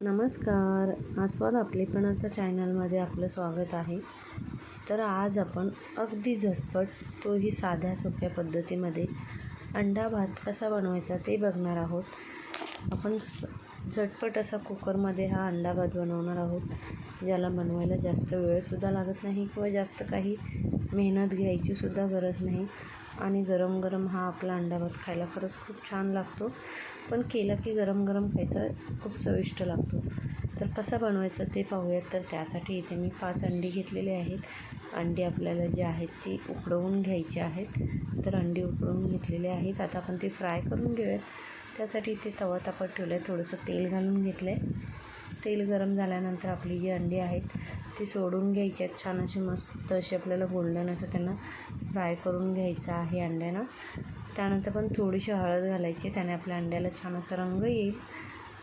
नमस्कार. आस्वाद आपलेपणाचं चॅनलमध्ये आपलं स्वागत आहे. तर आज आपण अगदी झटपट तोही साध्या सोप्या पद्धतीमध्ये अंडा भात कसा बनवायचा ते बघणार आहोत. आपण स झटपट असा कुकरमध्ये हा अंडा भात बनवणार आहोत ज्याला बनवायला जास्त वेळसुद्धा लागत नाही किंवा जास्त काही मेहनत घ्यायचीसुद्धा गरज नाही. आणि गरम गरम हा आपला अंडा भात खायला खरंच खूप छान लागतो. पण केला की गरम गरम खायचा खूप चविष्ट लागतो. तर कसा बनवायचा ते पाहूयात. तर त्यासाठी इथे मी पाच अंडी घेतलेली आहेत. अंडी आपल्याला जी आहेत ती उकडवून घ्यायची आहेत. तर अंडी उकडवून घेतलेली आहेत. आता आपण ती फ्राय करून घेऊयात. त्यासाठी इथे तवा तापत ठेवलं आहे थोडंसं तेल घालून घेतलं आहे तेल गरम झाल्यानंतर आपली जी अंडी आहेत ती सोडून घ्यायची आहेत. छान अशी मस्त अशी आपल्याला गोल्डन असं त्यांना फ्राय करून घ्यायचं आहे अंड्यानं. त्यानंतर पण थोडीशी हळद घालायची त्याने आपल्या अंड्याला छान असा रंग येईल.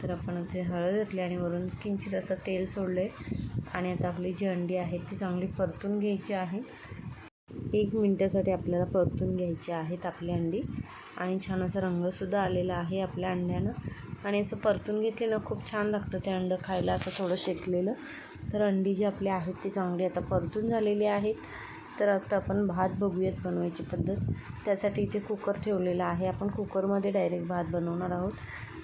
तर आपण ते हळद घातली आणि वरून किंचित असं तेल सोडलं आहे आणि आता आपली जी अंडी आहेत ती चांगली परतून घ्यायची आहे. एक मिनटासाठी आपल्याला परतून घ्यायची आहेत आपली अंडी. आणि छान असा रंगसुद्धा आलेला आहे आपल्या अंड्यानं. आणि असं परतून घेतले ना खूप छान लागतं ते अंडं खायला असं थोडं शेकलेलं. तर अंडी जी आपली आहेत ती चांगली आता परतून झालेली आहेत. तर आता आपण भात बघूयात बनवायची पद्धत. त्यासाठी इथे कुकर ठेवलेला आहे. आपण कुकरमध्ये डायरेक्ट भात बनवणार आहोत.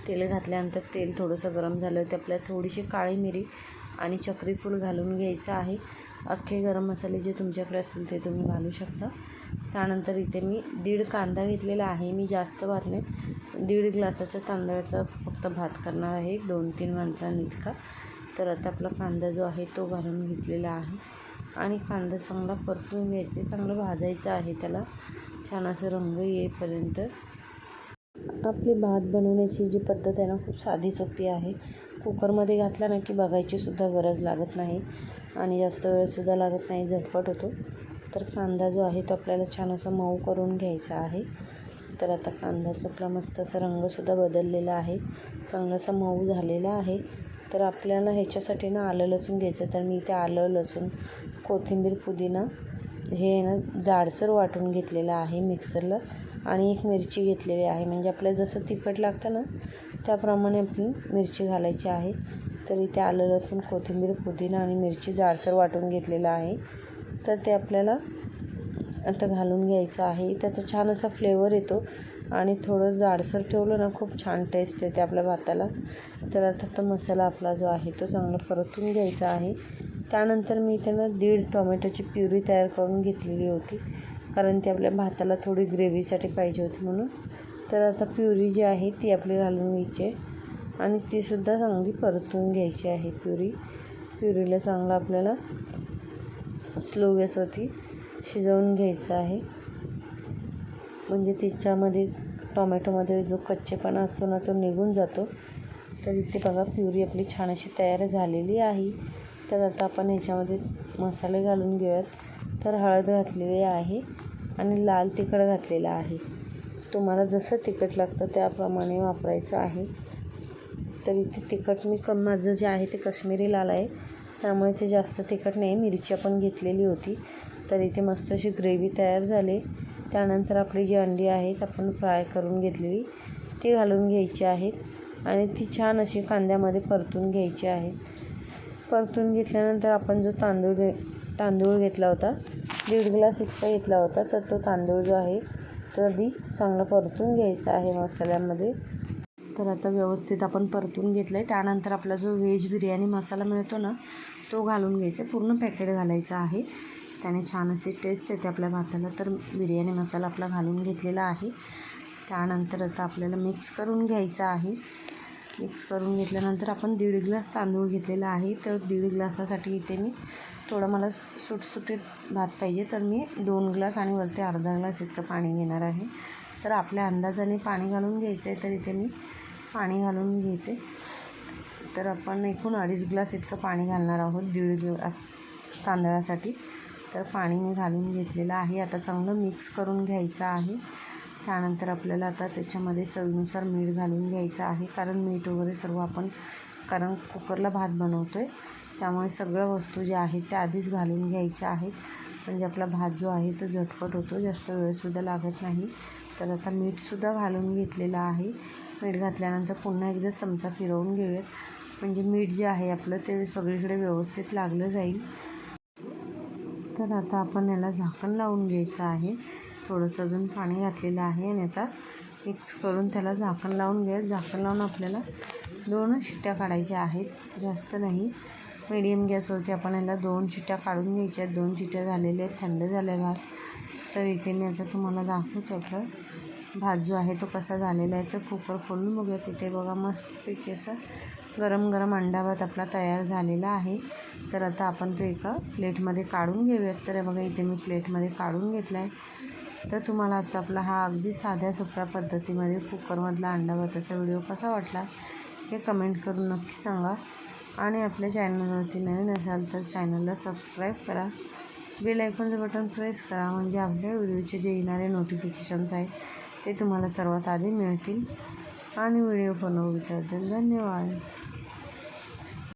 तेल घातल्यानंतर तेल थोडंसं गरम झालं ते आपल्याला थोडीशी काळी मिरी आणि चक्रीफूल घालून घ्यायचं आहे. अख्खे गरम मसाले जे तुमच्याकडे असतील ते तुम्ही घालू शकता. त्यानंतर इथे मी दीड कांदा घेतलेला आहे. मी जास्त भात नाही. दीड ग्लासाच्या तांदळाचा फक्त भात करणार आहे. दोन तीन माणसांनी इतका. तर आता आपला कांदा जो आहे तो घालून घेतलेला आहे. आणि कांदा चांगला परतून घ्यायचा चांगलं भाजायचं आहे त्याला. छान असं रंग येईपर्यंत. आपली भात बनवण्याची जी पद्धत आहे ना खूप साधी सोपी आहे. कुकरमध्ये घातला ना की बघायचीसुद्धा गरज लागत नाही. आणि जास्त वेळसुद्धा लागत नाही झटपट होतो. तर कांदा जो आहे तो आपल्याला छान असा मऊ करून घ्यायचा आहे. तर आता कांद्याचा आपला मस्त असा रंगसुद्धा बदललेला आहे. चांगलासा मऊ झालेला आहे. तर आपल्याला ह्याच्यासाठी ना आलं लसूण घ्यायचं तर मी इथे आलं लसूण कोथिंबीर पुदिना हे ना जाडसर वाटून घेतलेलं आहे मिक्सरला. आणि एक मिरची घेतलेली आहे. म्हणजे आपल्याला जसं तिखट लागतं ना त्याप्रमाणे आपली मिरची घालायची आहे. तर इथे आलं लसूण कोथिंबीर पुदिना आणि मिरची जाडसर वाटून घेतलेलं आहे. तर ते आपल्याला आता घालून घ्यायचं आहे. त्याचा छान असा फ्लेवर येतो आणि थोडं जाडसर ठेवलं ना खूप छान टेस्ट येते आपल्या भाताला. तर आता तो मसाला आपला जो आहे तो चांगला परतून घ्यायचा आहे. त्यानंतर मी त्यांना दीड टोमॅटोची प्युरी तयार करून घेतलेली होती. कारण ती आपल्या भाताला थोडी ग्रेव्हीसाठी पाहिजे होती म्हणून. तर आता प्युरी जी आहे ती आपली घालून घ्यायची आहे. आणि तीसुद्धा चांगली परतून घ्यायची आहे प्युरी. प्युरीला चांगलं आपल्याला स्लो गॅसवरती शिजवून घ्यायचं आहे. म्हणजे तिच्यामध्ये टोमॅटोमध्ये जो कच्चेपणा असतो ना तो निघून जातो. तर इथे बघा प्युरी आपली छान अशी तयार झालेली आहे. तर आता आपण ह्याच्यामध्ये मसाले घालून घेऊयात. तर हळद घातलेली आहे आणि लाल तिखट घातलेलं आहे. तुम्हाला जसं तिखट लागतं त्याप्रमाणे वापरायचं आहे. तर इथे तिखट मी कम माझं जे आहे ते कश्मीरी लाल आहे. त्यामुळे ते जास्त तिखट नाही. मिरची आपण घेतलेली होती. तर इथे मस्त अशी ग्रेव्ही तयार झाली. त्यानंतर आपली जी अंडी आहेत आपण फ्राय करून घेतलेली ती घालून घ्यायची आहेत. आणि ती छान अशी कांद्यामध्ये परतून घ्यायची आहे. परतून घेतल्यानंतर आपण जो तांदूळ तांदूळ घेतला होता दीड ग्लास इतका घेतला होता तर तो तांदूळ जो आहे तो आधी चांगला परतून घ्यायचा आहे मसाल्यामध्ये. तर आता व्यवस्थित आपण परतून घेतलं आहे त्यानंतर आपला जो व्हेज बिर्याणी मसाला मिळतो ना तो घालून घ्यायचा. पूर्ण पॅकेट घालायचा आहे. त्याने छान अशी टेस्ट येते आपल्या भाताला. तर बिर्याणी मसाला आपला घालून घेतलेला आहे. त्यानंतर आता आपल्याला मिक्स करून घ्यायचं आहे. मिक्स करून घेतल्यानंतर आपण दीड ग्लास तांदूळ घेतलेला आहे. तर दीड ग्लासासाठी इथे मी थोडं मला सुटसुटीत भात पाहिजे. तर मी दोन ग्लास आणि वरती अर्धा ग्लास इतकं पाणी घेणार आहे. तर आपल्या अंदाजाने पाणी घालून घ्यायचं आहे तर इथे मी पाणी घालून घेते. तर आपण एकूण अडीच ग्लास इतकं पाणी घालणार आहोत दीड ग्लास तांदळासाठी. तर पाणी मी घालून घेतलेलं आहे. आता चांगलं मिक्स करून घ्यायचं आहे. त्यानंतर आपल्याला आता त्याच्यामध्ये चवीनुसार मीठ घालून घ्यायचं आहे. कारण मीठ वगैरे सर्व आपण कारण कुकरला भात बनवतो आहे त्यामुळे सगळ्या वस्तू ज्या आहेत त्या आधीच घालून घ्यायच्या आहेत. म्हणजे आपला भात जो आहे तो झटपट होतो. जास्त वेळसुद्धा लागत नाही. तर आता मीठसुद्धा घालून घेतलेलं आहे. मीठ घातल्यानंतर पुन्हा एकदा चमचा फिरवून घेऊयात. म्हणजे मीठ जे आहे आपलं ते सगळीकडे व्यवस्थित लागलं जाईल. तर आता आपण याला झाकण लावून घ्यायचं आहे. थोडंसं अजून पाणी घातलेलं आहे आणि आता मिक्स करून त्याला झाकण लावून घ्या झाकण लावून आपल्याला दोनच शिट्ट्या काढायच्या आहेत. जास्त नाही. मीडियम गॅसवरती आपण याला दोन शिट्ट्या काढून घ्यायच्या दोन शिट्ट्या झालेल्या आहेत. थंड झाल्या भात तर इथे मी आता तुम्हाला दाखवतो आपलं भाजू आहे तो कसा झालेला आहे तर कुकर खोलून बघूया. तिथे बघा मस्तपैकी असा गरम गरम अंडा भात आपला तयार झालेला आहे. तर आता आपण तो एका प्लेटमध्ये काढून घेऊयात. तर बघा इथे मी प्लेटमध्ये काढून घेतला आहे तर तुम्हाला आजचा आपला हा अगदी साध्या सोप्या पद्धतीमध्ये कुकरमधला अंडा भाताचा व्हिडिओ कसा वाटला हे कमेंट करून नक्की सांगा. आणि आपल्या चॅनलवरती नवीन असाल तर चॅनलला सबस्क्राईब करा. बेल आयकॉनचं बटन प्रेस करा. म्हणजे आपल्या व्हिडिओचे जे येणारे नोटिफिकेशन्स आहेत ते तुम्हाला सर्वात आधी मिळतील. आणि व्हिडिओ बनवल्याबद्दल धन्यवाद.